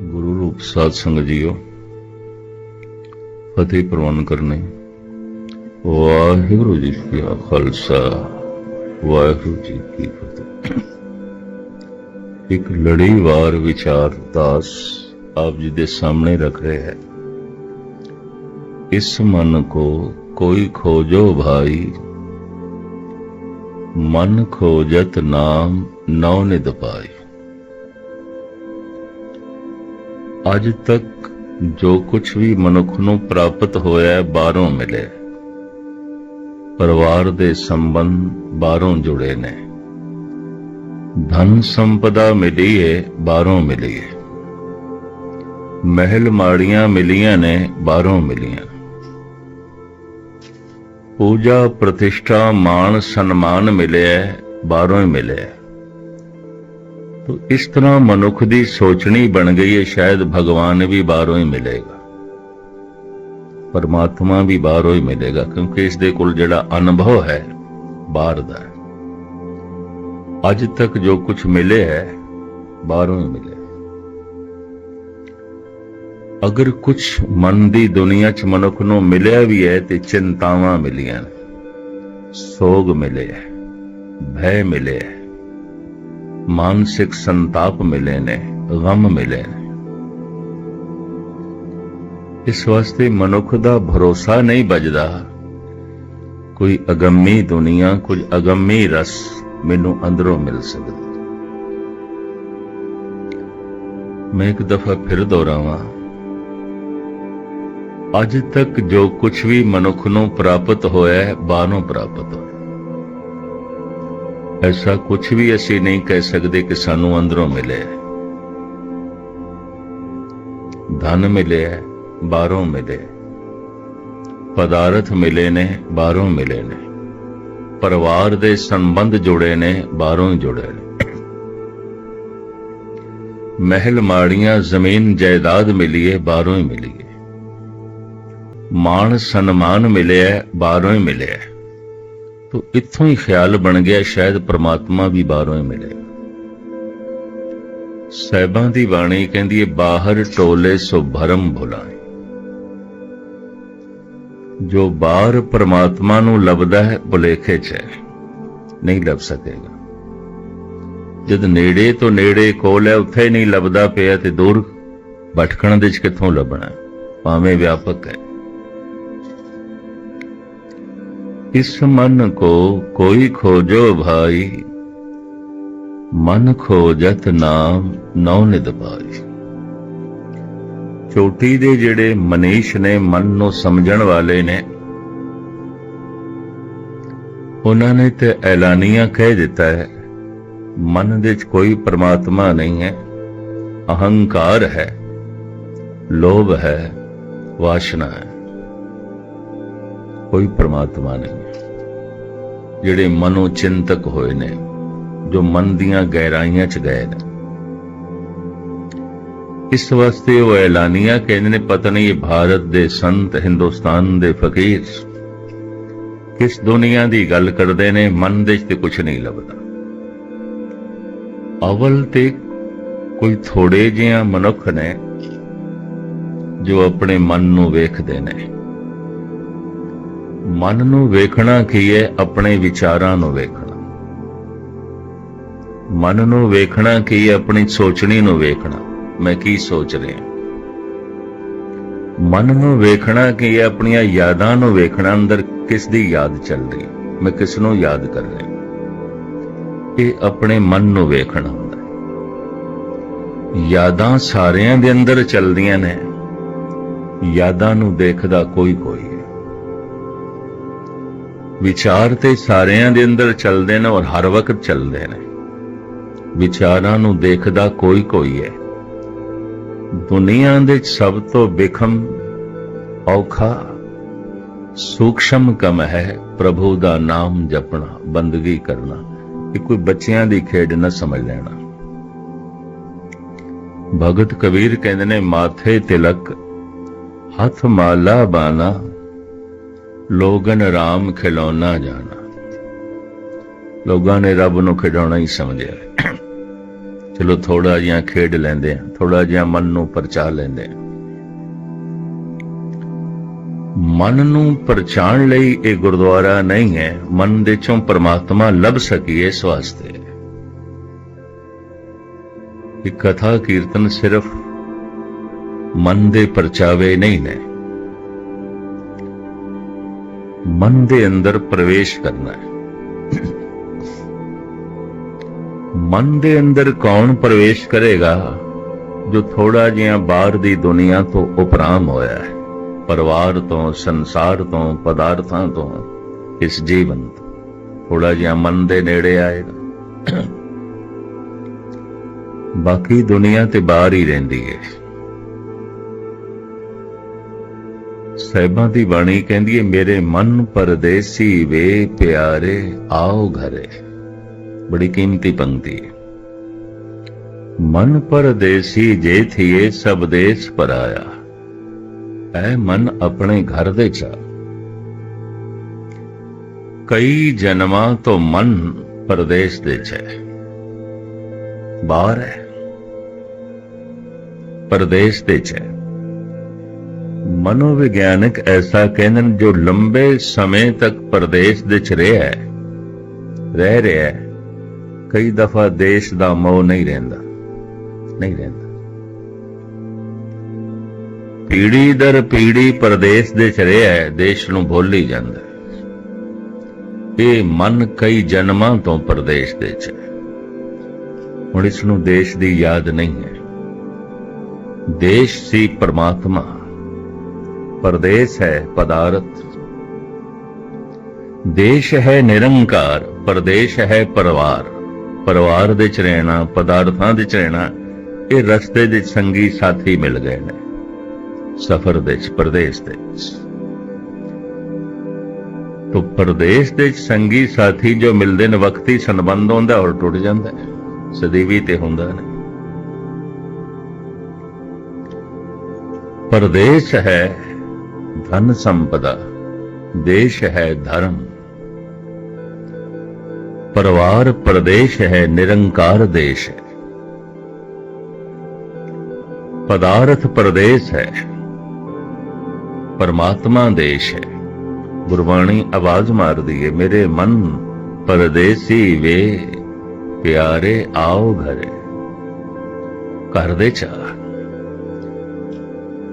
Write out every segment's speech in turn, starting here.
ਗੁਰੂ ਰੂਪ ਸਾਧ ਸੰਗਤ ਜੀਓ, ਫਤਿਹ ਪ੍ਰਵਾਨ ਕਰਨੇ। ਵਾਹਿਗੁਰੂ ਜੀ ਕੀ ਖਾਲਸਾ, ਵਾਹਿਗੁਰੂ ਜੀ ਕੀ ਫਤਿਹ। ਇੱਕ ਲੜੀਵਾਰ ਵਿਚਾਰ ਦਾਸ ਆਪ ਜੀ ਦੇ ਸਾਹਮਣੇ ਰੱਖ ਰਹੇ ਹੈ। ਇਸ ਮਨ ਕੋ ਕੋਈ ਖੋਜੋ ਭਾਈ, ਮਨ ਖੋਜਤ ਨਾਮ ਨੌ ਨਿਦ ਪਾਈ। ਅੱਜ ਤੱਕ ਜੋ ਕੁਝ ਵੀ ਮਨੁੱਖ ਨੂੰ ਪ੍ਰਾਪਤ ਹੋਇਆ ਬਾਹਰੋਂ ਮਿਲੇ। ਪਰਿਵਾਰ ਦੇ ਸੰਬੰਧ ਬਾਹਰੋਂ ਜੁੜੇ ਨੇ। ਧਨ ਸੰਪਦਾ ਮਿਲੀ ਹੈ ਬਾਹਰੋਂ ਮਿਲੀ ਹੈ ਮਹਿਲ ਮਾੜੀਆਂ ਮਿਲੀਆਂ ਨੇ, ਬਾਹਰੋਂ ਮਿਲੀਆਂ। ਪੂਜਾ ਪ੍ਰਤਿਸ਼ਠਾ, ਮਾਣ, ਸਨਮਾਨ ਮਿਲਿਆ ਬਾਹਰੋਂ ਹੀ ਮਿਲਿਆ ਇਸ ਤਰ੍ਹਾਂ ਮਨੁੱਖ ਦੀ ਸੋਚਣੀ ਬਣ ਗਈ ਹੈ, ਸ਼ਾਇਦ ਭਗਵਾਨ ਵੀ ਬਾਹਰੋਂ ਹੀ ਮਿਲੇਗਾ। ਪਰਮਾਤਮਾ ਵੀ ਬਾਹਰੋਂ ਹੀ ਮਿਲੇਗਾ, ਕਿਉਂਕਿ ਇਸ ਦੇ ਕੋਲ ਜਿਹੜਾ ਅਨੁਭਵ ਹੈ, ਬਾਹਰ ਦਾ ਅੱਜ ਤੱਕ ਜੋ ਕੁਝ ਮਿਲੇ ਹੈ, ਬਾਹਰੋਂ ਹੀ ਮਿਲੇ ਅਗਰ ਕੁਝ ਮਨ ਦੀ ਦੁਨੀਆ 'ਚ ਮਨੁੱਖ ਨੂੰ ਮਿਲਿਆ ਵੀ ਹੈ, ਤੇ ਚਿੰਤਾਵਾਂ ਮਿਲੀਆਂ ਨੇ, ਸੋਗ ਮਿਲੇ ਹੈ, ਭੈ ਮਿਲੇ ਹੈ। ਮਾਨਸਿਕ ਸੰਤਾਪ ਮਿਲੇ ਨੇ, ਗਮ ਮਿਲੇ ਨੇ। ਇਸ ਵਾਸਤੇ ਮਨੁੱਖ ਦਾ ਭਰੋਸਾ ਨਹੀਂ ਬਜਦਾ ਕੋਈ ਅਗੰਮੀ ਦੁਨੀਆ, ਕੁਝ ਅਗੰਮੀ ਰਸ ਮੈਨੂੰ ਅੰਦਰੋਂ ਮਿਲ ਸਕਦਾ। ਮੈਂ ਇੱਕ ਦਫਾ ਫਿਰ ਦੁਹਰਾਵਾਂ। ਅੱਜ ਤੱਕ ਜੋ ਕੁਝ ਵੀ ਮਨੁੱਖ ਨੂੰ ਪ੍ਰਾਪਤ ਹੋਇਆ ਹੈ, ਬਾਹਰੋਂ ਪ੍ਰਾਪਤ ਹੋਇਆ ਐਸਾ ਕੁਝ ਵੀ ਅਸੀਂ ਨਹੀਂ ਕਹਿ ਸਕਦੇ ਕਿ ਸਾਨੂੰ ਅੰਦਰੋਂ ਮਿਲਿਆ ਧਨ ਮਿਲਿਆ ਹੈ ਬਾਹਰੋਂ ਮਿਲੇ ਪਦਾਰਥ ਮਿਲੇ ਨੇ ਬਾਹਰੋਂ ਮਿਲੇ ਨੇ। ਪਰਿਵਾਰ ਦੇ ਸੰਬੰਧ ਜੁੜੇ ਨੇ ਬਾਹਰੋਂ ਹੀ ਜੁੜੇ ਨੇ। ਮਹਿਲ ਮਾੜੀਆਂ ਜ਼ਮੀਨ ਜਾਇਦਾਦ ਮਿਲੀ ਹੈ ਬਾਹਰੋਂ ਹੀ ਮਿਲੀ ਹੈ। ਮਾਣ ਸਨਮਾਨ ਮਿਲਿਆ ਹੈ, ਬਾਹਰੋਂ ਹੀ ਮਿਲਿਆ ਤੋ ਇੱਥੋਂ ਹੀ ਖਿਆਲ ਬਣ ਗਿਆ, ਸ਼ਾਇਦ ਪ੍ਰਮਾਤਮਾ ਵੀ ਬਾਹਰੋਂ ਹੀ ਮਿਲੇਗਾ ਸਹਿਬਾਂ ਦੀ ਬਾਣੀ ਕਹਿੰਦੀ ਹੈ ਬਾਹਰ ਟੋਲੇ ਸੋ ਭਰਮ ਭੁਲਾਏ। ਜੋ ਬਾਹਰ ਪ੍ਰਮਾਤਮਾ ਨੂੰ ਲੱਭਦਾ ਹੈ, ਭੁਲੇਖੇ 'ਚ ਹੈ। ਨਹੀਂ ਲੱਭ ਸਕੇਗਾ। ਜਦ ਨੇੜੇ ਤੋਂ ਨੇੜੇ ਕੋਲ ਹੈ, ਉੱਥੇ ਹੀ ਨਹੀਂ ਲੱਭਦਾ ਪਿਆ ਤੇ ਦੂਰ, ਭਟਕਣ ਦੇ 'ਚ ਕਿੱਥੋਂ ਲੱਭਣਾ? ਭਾਵੇਂ ਵਿਆਪਕ ਹੈ। इस मन को कोई खोजो भाई ਮਨ ਖੋਜਤ ਨਾਮ ਨੌ ਨਿਦ ਪਾਈ ਚੋਟੀ ਦੇ ਜਿਹੜੇ ਮਨੀਸ਼ ਨੇ ਮਨ ਨੂੰ ਸਮਝਣ ਵਾਲੇ ਨੇ ਉਹਨਾਂ ਨੇ ਤੇ ਐਲਾਨੀਆਂ ਕਹਿ ਦਿੱਤਾ ਹੈ ਮਨ ਦੇ ਵਿੱਚ ਕੋਈ ਪ੍ਰਮਾਤਮਾ ਨਹੀਂ ਹੈ ਅਹੰਕਾਰ ਹੈ ਲੋਭ ਹੈ ਵਾਸ਼ਨਾ ਹੈ ਕੋਈ ਪ੍ਰਮਾਤਮਾ ਨਹੀਂ ਜਿਹੜੇ ਮਨੋ ਚਿੰਤਕ ਹੋਏ ਨੇ, ਜੋ ਮਨ ਦੀਆਂ ਗਹਿਰਾਈਆਂ 'ਚ ਗਏ ਨੇ। ਇਸ ਵਾਸਤੇ ਉਹ ਐਲਾਨੀਆਂ ਕਹਿੰਦੇ ਨੇ, ਪਤਾ ਨਹੀਂ ਇਹ ਭਾਰਤ ਦੇ ਸੰਤ, ਹਿੰਦੁਸਤਾਨ ਦੇ ਫਕੀਰ। ਕਿਸ ਦੁਨੀਆ ਦੀ ਗੱਲ ਕਰਦੇ ਨੇ, ਮਨ ਦੇ 'ਚ ਤੇ ਕੁਝ ਨਹੀਂ ਲੱਭਦਾ। ਅਵਲ ਤੇ ਕੋਈ ਥੋੜੇ ਜਿਹਾ ਮਨੁੱਖ ਨੇ, ਜੋ ਆਪਣੇ ਮਨ ਨੂੰ ਵੇਖਦੇ ਨੇ। ਮਨ ਨੂੰ ਵੇਖਣਾ ਕੀ ਹੈ, ਆਪਣੇ ਵਿਚਾਰਾਂ ਨੂੰ ਵੇਖਣਾ। ਮਨ ਨੂੰ ਵੇਖਣਾ ਕੀ ਹੈ, ਆਪਣੀ ਸੋਚਣੀ ਨੂੰ ਵੇਖਣਾ। ਮੈਂ ਕੀ ਸੋਚ ਰਿਹਾ? ਮਨ ਨੂੰ ਵੇਖਣਾ ਕੀ ਹੈ, ਆਪਣੀਆਂ ਯਾਦਾਂ ਨੂੰ ਵੇਖਣਾ, ਅੰਦਰ ਕਿਸ ਦੀ ਯਾਦ ਚੱਲ ਰਹੀ ਹੈ? ਮੈਂ ਕਿਸ ਨੂੰ ਯਾਦ ਕਰ ਰਿਹਾ? ਇਹ ਆਪਣੇ ਮਨ ਨੂੰ ਵੇਖਣਾ ਹੁੰਦਾ ਹੈ। ਯਾਦਾਂ ਸਾਰਿਆਂ ਦੇ ਅੰਦਰ ਚੱਲਦੀਆਂ ਨੇ। ਯਾਦਾਂ ਨੂੰ ਦੇਖਦਾ ਕੋਈ ਕੋਈ ਹੈ। ਵਿਚਾਰ ਤੇ ਸਾਰਿਆਂ ਦੇ ਅੰਦਰ ਚੱਲਦੇ ਨੇ ਔਰ ਹਰ ਵਕਤ ਚੱਲਦੇ ਨੇ। ਵਿਚਾਰਾਂ ਨੂੰ ਦੇਖਦਾ ਕੋਈ ਕੋਈ ਹੈ। ਦੁਨੀਆ ਦੇ ਸਭ ਤੋਂ ਬਿਖਮ, ਔਖਾ, ਸੂਖਸ਼ਮ ਕਮ ਹੈ ਪ੍ਰਭੂ ਦਾ ਨਾਮ ਜਪਣਾ, ਬੰਦਗੀ ਕਰਨਾ। ਇਹ ਕੋਈ ਬੱਚਿਆਂ ਦੀ ਖੇਡ ਨਾ ਸਮਝ ਲੈਣਾ। ਭਗਤ ਕਬੀਰ ਕਹਿੰਦੇ ਨੇ, ਮਾਥੇ ਤਿਲਕ, ਹੱਥ ਮਾਲਾ ਬਾਨਾ ਲੋਗਨ ਰਾਮ ਖਿਲਾਉਣਾ ਜਾਣਾ। ਲੋਕਾਂ ਨੇ ਰੱਬ ਨੂੰ ਖਿਡੌਣਾ ਹੀ ਸਮਝਿਆ। ਚਲੋ ਥੋੜਾ ਜਿਹਾ ਖੇਡ ਲੈਂਦੇ ਆ ਥੋੜਾ ਜਿਹਾ ਮਨ ਨੂੰ ਪਰਚਾ ਲੈਂਦੇ ਆ ਮਨ ਨੂੰ ਪਰਚਾਣ ਲਈ ਇਹ ਗੁਰਦੁਆਰਾ ਨਹੀਂ ਹੈ, ਮਨ ਦੇ ਚੋਂ ਪਰਮਾਤਮਾ ਲੱਭ ਸਕੀਏ ਇਸ ਵਾਸਤੇ। ਇਹ ਕਥਾ ਕੀਰਤਨ ਸਿਰਫ ਮਨ ਦੇ ਪਰਚਾਵੇ ਨਹੀਂ ਨੇ। ਮਨ ਦੇ ਅੰਦਰ ਪ੍ਰਵੇਸ਼ ਕਰਨਾ ਹੈ। ਮਨ ਦੇ ਅੰਦਰ ਕੌਣ ਪ੍ਰਵੇਸ਼ ਕਰੇਗਾ ਜੋ ਥੋੜਾ ਜਿਹਾ ਬਾਹਰ ਦੀ ਦੁਨੀਆ ਤੋਂ ਉਪਰਾਮ ਹੋਇਆ ਹੈ? ਪਰਿਵਾਰ ਤੋਂ, ਸੰਸਾਰ ਤੋਂ, ਪਦਾਰਥਾਂ ਤੋਂ ਇਸ ਜੀਵਨ ਤੋਂ। ਥੋੜਾ ਜਿਹਾ ਮਨ ਦੇ ਨੇੜੇ ਆਏਗਾ। ਬਾਕੀ ਦੁਨੀਆ ਤੇ ਬਾਹਰ ਹੀ ਰਹਿੰਦੀ ਹੈ। ਸਹਿਬਾਂ ਦੀ ਬਾਣੀ ਕਹਿੰਦੀ ਹੈ ਮੇਰੇ ਮਨ ਪਰਦੇਸੀ ਵੇ ਪਿਆਰੇ, ਆਓ ਘਰੇ। ਬੜੀ ਕੀਮਤੀ ਪੰਕਤੀ ਹੈ ਮਨ ਪਰਦੇਸੀ ਜੇ ਥੀਏ, ਸਭ ਦੇਸ ਪਰਾਇਆ। ਐ ਮਨ ਆਪਣੇ ਘਰ ਦੇ ਚਾ ਕਈ ਜਨਮਾਂ ਤੋਂ ਮਨ ਪਰਦੇਸ ਦੇ ਚ ਬਾਹਰ ਹੈ ਪਰਦੇਸ ਦੇ ਚ ਮਨੋਵਿਗਿਆਨਕ ਐਸਾ ਕਹਿੰਦੇ ਨੇ ਜੋ ਲੰਬੇ ਸਮੇਂ ਤੱਕ ਪਰਦੇਸ ਦੇ ਚ ਰਿਹਾ ਹੈ, ਰਹਿ ਰਿਹਾ ਹੈ। ਕਈ ਦਫਾ ਦੇਸ਼ ਦਾ ਮੋਹ ਨਹੀਂ ਰਹਿੰਦਾ ਨਹੀਂ ਰਹਿੰਦਾ। ਪੀੜੀ ਦਰ ਪੀੜੀ ਪਰਦੇਸ ਦੇ ਚ ਰਿਹਾ ਹੈ, ਦੇਸ਼ ਨੂੰ ਭੁੱਲ ਜਾਂਦਾ ਇਹ ਮਨ ਕਈ ਜਨਮਾਂ ਤੋਂ ਪਰਦੇਸ ਦੇ ਚ ਹੁਣ ਇਸ ਨੂੰ ਦੇਸ਼ ਦੀ ਯਾਦ ਨਹੀਂ ਹੈ। ਦੇਸ਼ ਸੀ ਪਰਮਾਤਮਾ। ਪਰਦੇਸ ਹੈ ਪਦਾਰਥ। ਦੇਸ਼ ਹੈ ਨਿਰੰਕਾਰ, ਪਰਦੇਸ਼ ਹੈ ਪਰਿਵਾਰ। ਪਰਿਵਾਰ ਦੇ ਚ ਰਹਿਣਾ, ਪਦਾਰਥਾਂ ਦੇ ਚ ਰਹਿਣਾ, ਇਹ ਰਸਤੇ ਦੇ ਸੰਗੀ ਸਾਥੀ ਮਿਲ ਗਏ ਨੇ। ਸਫਰ ਦੇ ਚ, ਪਰਦੇਸ ਦੇ ਚ। ਤੋ ਪਰਦੇਸ ਦੇ ਚ ਸੰਗੀ ਸਾਥੀ ਜੋ ਮਿਲਦੇ ਨੇ, ਵਕਤੀ ਸੰਬੰਧ ਹੁੰਦਾ ਔਰ ਟੁੱਟ ਜਾਂਦਾ ਸਦੀਵੀ ਤੇ ਹੁੰਦਾ ਨਹੀਂ ਪਰਦੇਸ ਹੈ ਧਨ ਸੰਪਦਾ ਦੇਸ਼ ਹੈ ਧਰਮ। ਪਰਿਵਾਰ ਪ੍ਰਦੇਸ਼ ਹੈ, ਨਿਰੰਕਾਰ ਦੇਸ਼ ਹੈ। ਪਦਾਰਥ ਪ੍ਰਦੇਸ਼ ਹੈ। ਪਰਮਾਤਮਾ ਦੇਸ਼ ਹੈ। ਗੁਰਬਾਣੀ ਆਵਾਜ਼ ਮਾਰਦੀ ਹੈ ਮੇਰੇ ਮਨ ਪਰਦੇਸੀ ਵੇ, ਪਿਆਰੇ ਆਓ ਘਰੇ। ਘਰ ਦੇ ਚਾ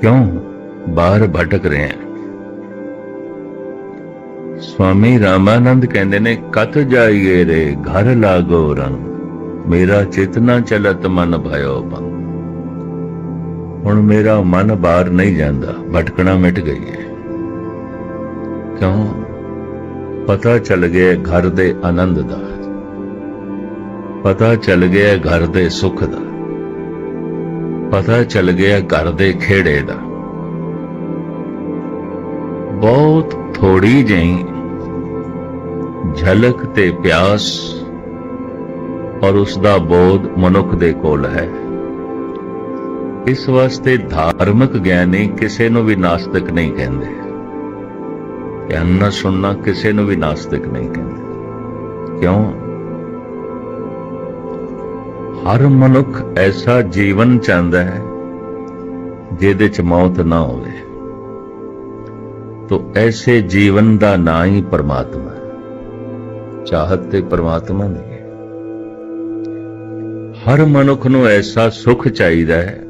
ਕਿਉਂ? ਬਾਹਰ ਭਟਕ ਰਹੇ ਹਾਂ ਸਵਾਮੀ ਰਾਮਾਨੰਦ ਕਹਿੰਦੇ ਨੇ ਕਤ ਜਾਈਏ ਰੇ, ਘਰ ਲਾਗੋ ਰੰਗ, ਮੇਰਾ ਚੇਤਨਾ ਚਲਤ ਮਨ ਭਇਓ ਭੰਗ। ਹੁਣ ਮੇਰਾ ਮਨ ਬਾਹਰ ਨਹੀਂ ਜਾਂਦਾ, ਭਟਕਣਾ ਮਿਟ ਗਈ ਹੈ। ਕਿਉਂ? ਪਤਾ ਚੱਲ ਗਿਆ ਘਰ ਦੇ ਆਨੰਦ ਦਾ। ਪਤਾ ਚੱਲ ਗਿਆ ਘਰ ਦੇ ਸੁੱਖ ਦਾ। ਪਤਾ ਚੱਲ ਗਿਆ ਘਰ ਦੇ ਖੇੜੇ ਦਾ। ਬਹੁਤ ਥੋੜੀ ਜਿਹੀ ਝਲਕ ਤੇ ਪਿਆਸ ਔਰ ਉਸ ਦਾ ਬੋਧ ਮਨੁੱਖ ਦੇ ਕੋਲ ਹੈ। ਇਸ ਵਾਸਤੇ ਧਾਰਮਿਕ ਗਿਆਨੀ ਕਿਸੇ ਨੂੰ ਵੀ ਨਾਸਤਿਕ ਨਹੀਂ ਕਹਿੰਦੇ। ਧਿਆਨ ਨਾਲ ਸੁਣਨਾ ਕਿਸੇ ਨੂੰ ਵੀ ਨਾਸਤਿਕ ਨਹੀਂ ਕਹਿੰਦੇ। ਕਿਉਂ? ਹਰ ਮਨੁੱਖ ਐਸਾ ਜੀਵਨ ਚਾਹੁੰਦਾ ਹੈ ਜਿਹਦੇ ਚ ਮੌਤ ਨਾ ਹੋਵੇ। ਤੋ ਐਸੇ ਜੀਵਨ ਦਾ ਨਾਂ ਹੀ ਪਰਮਾਤਮਾ ਚਾਹਤ ਤੇ ਪਰਮਾਤਮਾ ਨਹੀਂ ਹੈ। ਹਰ ਮਨੁੱਖ ਨੂੰ ਐਸਾ ਸੁਖ ਚਾਹੀਦਾ ਹੈ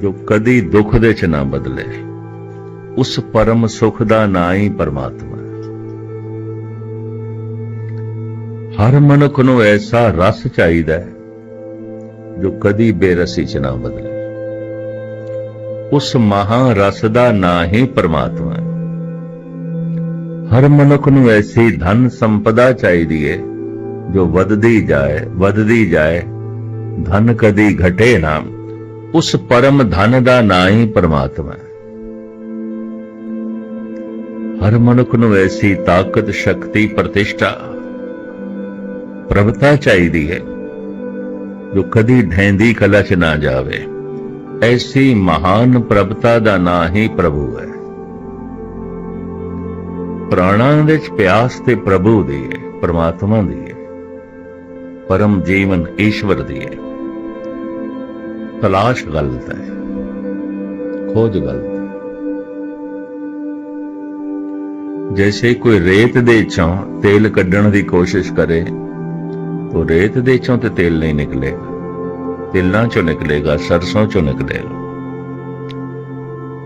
ਜੋ ਕਦੀ ਦੁੱਖ ਦੇ ਚ ਨਾ ਬਦਲੇ। ਉਸ ਪਰਮ ਸੁਖ ਦਾ ਨਾਂ ਹੀ ਪਰਮਾਤਮਾ ਹਰ ਮਨੁੱਖ ਨੂੰ ਐਸਾ ਰਸ ਚਾਹੀਦਾ ਹੈ ਜੋ ਕਦੀ ਬੇਰਸੀ ਚ ਨਾ ਬਦਲੇ। ਉਸ ਮਹਾ ਰਸ ਦਾ ਨਾਂ ਹੀ। ਪਰਮਾਤਮਾ ਹਰ ਮਨੁੱਖ ਨੂੰ ਐਸੀ ਧਨ ਸੰਪਦਾ ਚਾਹੀਦੀ ਹੈ ਜੋ ਵਧਦੀ ਜਾਏ ਵਧਦੀ ਜਾਏ, ਧਨ ਕਦੀ ਘਟੇ ਨਾ। ਉਸ ਪਰਮ ਧਨ ਦਾ ਨਾਂ ਹੀ। ਪਰਮਾਤਮਾ ਹਰ ਮਨੁੱਖ ਨੂੰ ਐਸੀ ਤਾਕਤ, ਸ਼ਕਤੀ, ਪ੍ਰਤਿਸ਼ਠਾ, ਪ੍ਰਭਤਾ ਚਾਹੀਦੀ ਹੈ ਜੋ ਕਦੀ ਢੈਂਦੀ ਕਲਾ ਚ ਨਾ ਜਾਵੇ। ਐਸੀ ਮਹਾਨ ਪ੍ਰਭਤਾ ਦਾ ਨਾਂ ਹੀ ਪ੍ਰਭੂ ਹੈ। ਪ੍ਰਾਣਾਂ ਦੇ ਪਿਆਸ ਤੇ ਪ੍ਰਭੂ ਦੀ ਹੈ, ਪਰਮਾਤਮਾ ਦੀ ਹੈ। ਪਰਮ ਜੀਵਨ ਈਸ਼ਵਰ ਦੀ ਹੈ। ਤਲਾਸ਼ ਗਲਤ ਹੈ, ਖੋਜ ਗਲਤ ਹੈ। ਜੈਸੇ ਕੋਈ ਰੇਤ ਦੇ ਚੋਂ ਤੇਲ ਕੱਢਣ ਦੀ ਕੋਸ਼ਿਸ਼ ਕਰੇ, ਉਹ ਰੇਤ ਦੇ ਚੋਂ ਤੇ ਤੇਲ ਨਹੀਂ ਨਿਕਲੇਗਾ ਤਿਲਾਂ ਚੋਂ ਨਿਕਲੇਗਾ, ਸਰਸੋਂ ਚੋਂ ਨਿਕਲੇਗਾ।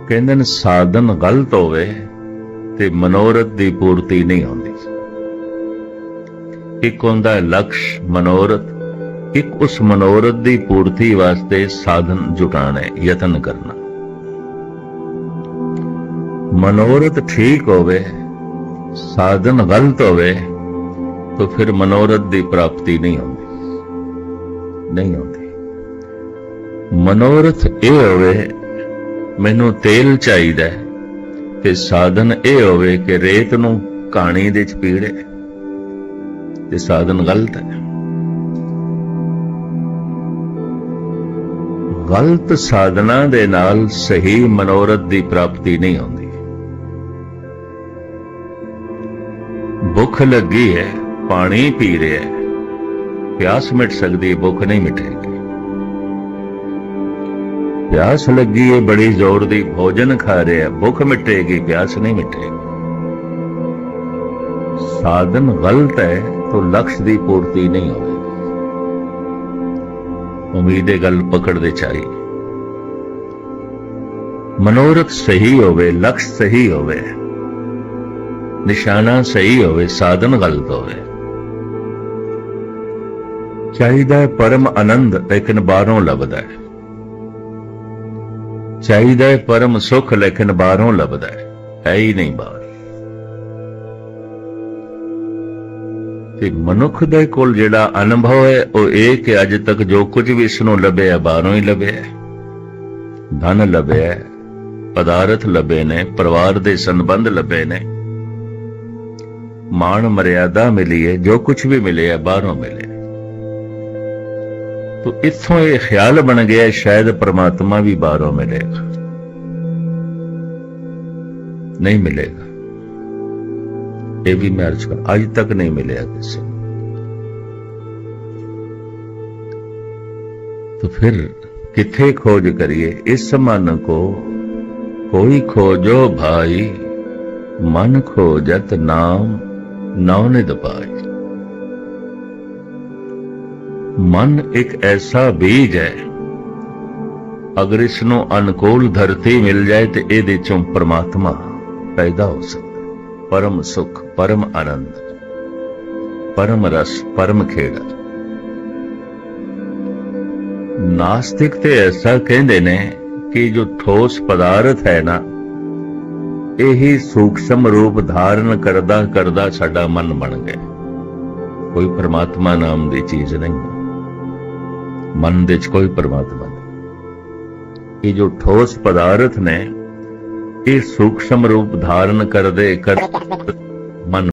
ਕਹਿੰਦੇ ਨੇ, ਸਾਧਨ ਗਲਤ ਹੋਵੇ ਤੇ ਮਨੋਰਥ ਦੀ ਪੂਰਤੀ ਨਹੀਂ ਹੁੰਦੀ। ਇੱਕ ਹੁੰਦਾ ਹੈ ਲਕਸ਼, ਮਨੋਰਥ। ਇੱਕ ਉਸ ਮਨੋਰਥ ਦੀ ਪੂਰਤੀ ਵਾਸਤੇ ਸਾਧਨ ਜੁਟਾਣਾ ਹੈ ਯਤਨ ਕਰਨਾ। ਮਨੋਰਥ ਠੀਕ ਹੋਵੇ, ਸਾਧਨ ਗਲਤ ਹੋਵੇ, ਤਾਂ ਫਿਰ ਮਨੋਰਥ ਦੀ ਪ੍ਰਾਪਤੀ ਨਹੀਂ ਹੁੰਦੀ। ਨਹੀਂ ਹੁੰਦੀ। ਮਨੋਰਥ ਇਹ ਹੋਵੇ, ਮੈਨੂੰ ਤੇਲ ਚਾਹੀਦਾ ਹੈ ਤੇ ਸਾਧਨ ਇਹ ਹੋਵੇ ਕਿ ਰੇਤ ਨੂੰ ਕਹਾਣੀ ਦੇ ਚ ਪੀੜੇ ਤੇ ਸਾਧਨ ਗਲਤ ਹੈ। ਗਲਤ ਸਾਧਨਾ ਦੇ ਨਾਲ ਸਹੀ ਮਨੋਰਥ ਦੀ ਪ੍ਰਾਪਤੀ ਨਹੀਂ ਹੁੰਦੀ। ਭੁੱਖ ਲੱਗੀ ਹੈ, ਪਾਣੀ ਪੀ ਰਿਹਾ ਹੈ। ਪਿਆਸ ਮਿਟ ਸਕਦੀ ਹੈ, ਭੁੱਖ ਨਹੀਂ ਮਿਟੇਗੀ। ਪਿਆਸ ਲੱਗੀ ਹੈ ਬੜੀ ਜ਼ੋਰ ਦੀ ਭੋਜਨ ਖਾ ਰਿਹਾ। ਭੁੱਖ ਮਿਟੇਗੀ, ਪਿਆਸ ਨਹੀਂ ਮਿਟੇਗੀ। ਸਾਧਨ ਗਲਤ ਹੈ, ਤਾਂ ਲਕਸ਼ ਦੀ ਪੂਰਤੀ ਨਹੀਂ ਹੋਵੇਗੀ। ਉਮੀਦ ਇਹ ਗੱਲ ਪਕੜ ਦੇ ਚਾਹੀ। ਮਨੋਰਥ ਸਹੀ ਹੋਵੇ, ਲਕਸ਼ ਸਹੀ ਹੋਵੇ, ਨਿਸ਼ਾਨਾ ਸਹੀ ਹੋਵੇ, ਸਾਧਨ ਗਲਤ ਹੋਵੇ। ਚਾਹੀਦਾ ਹੈ ਪਰਮ ਆਨੰਦ, ਲੇਕਿਨ ਬਾਹਰੋਂ ਲੱਭਦਾ ਹੈ। ਚਾਹੀਦਾ ਹੈ, ਪਰਮ ਸੁਖ ਲੇਕਿਨ ਬਾਹਰੋਂ ਲੱਭਦਾ ਹੈ। ਹੈ ਹੀ ਨਹੀਂ ਬਾਹਰ। ਤੇ ਮਨੁੱਖ ਦੇ ਕੋਲ ਜਿਹੜਾ ਅਨੁਭਵ ਹੈ, ਉਹ ਇਹ ਕਿ ਅੱਜ ਤੱਕ ਜੋ ਕੁਝ ਵੀ ਇਸ ਨੂੰ ਲੱਭਿਆ ਬਾਹਰੋਂ ਹੀ ਲੱਭਿਆ ਧਨ ਲੱਭਿਆ ਪਦਾਰਥ ਲੱਭੇ ਨੇ, ਪਰਿਵਾਰ ਦੇ ਸੰਬੰਧ ਲੱਭੇ ਨੇ। ਮਾਣ ਮਰਿਆਦਾ ਮਿਲੀ ਹੈ, ਜੋ ਕੁਝ ਵੀ ਮਿਲਿਆ ਬਾਹਰੋਂ ਮਿਲਿਆ तो इतों ये ख्याल बन गया, शायद परमात्मा भी बारों मिलेगा। नहीं मिलेगा। ये भी मैं अर्ज़ कर, आज तक नहीं मिलेगा किसी तो फिर किथे खोज करिए, इस मन को कोई खोजो भाई, मन खोजत नाम नौनिद दबाई ਮਨ ਇੱਕ ਐਸਾ ਬੀਜ ਹੈ। ਅਗਰ ਇਸ ਨੂੰ ਅਨੁਕੂਲ ਧਰਤੀ ਮਿਲ ਜਾਏ ਤੇ ਇਹਦੇ ਚੋਂ ਪ੍ਰਮਾਤਮਾ ਪੈਦਾ ਹੋ ਸਕਦਾ ਪਰਮ ਸੁਖ, ਪਰਮ ਆਨੰਦ, ਪਰਮ ਰਸ, ਪਰਮ ਖੇੜਾ ਨਾਸਤਿਕ ਤੇ ਐਸਾ ਕਹਿੰਦੇ ਨੇ ਕਿ ਜੋ ਠੋਸ ਪਦਾਰਥ ਹੈ ਨਾ, ਇਹੀ ਸੂਖਸ਼ਮ ਰੂਪ ਧਾਰਨ ਕਰਦਾ ਕਰਦਾ ਸਾਡਾ ਮਨ ਬਣ ਗਿਆ। ਕੋਈ ਪ੍ਰਮਾਤਮਾ ਨਾਮ ਦੀ ਚੀਜ਼ ਨਹੀਂ। ਮਨ ਦੇ ਵਿੱਚ ਕੋਈ ਪਰਮਾਤਮਾ ਨਹੀਂ। ਇਹ ਜੋ ਠੋਸ ਪਦਾਰਥ ਨੇ, ਇਹ ਸੂਖਸ਼ਮ ਰੂਪ ਧਾਰਨ ਕਰਦੇ ਕਰ ਮਨ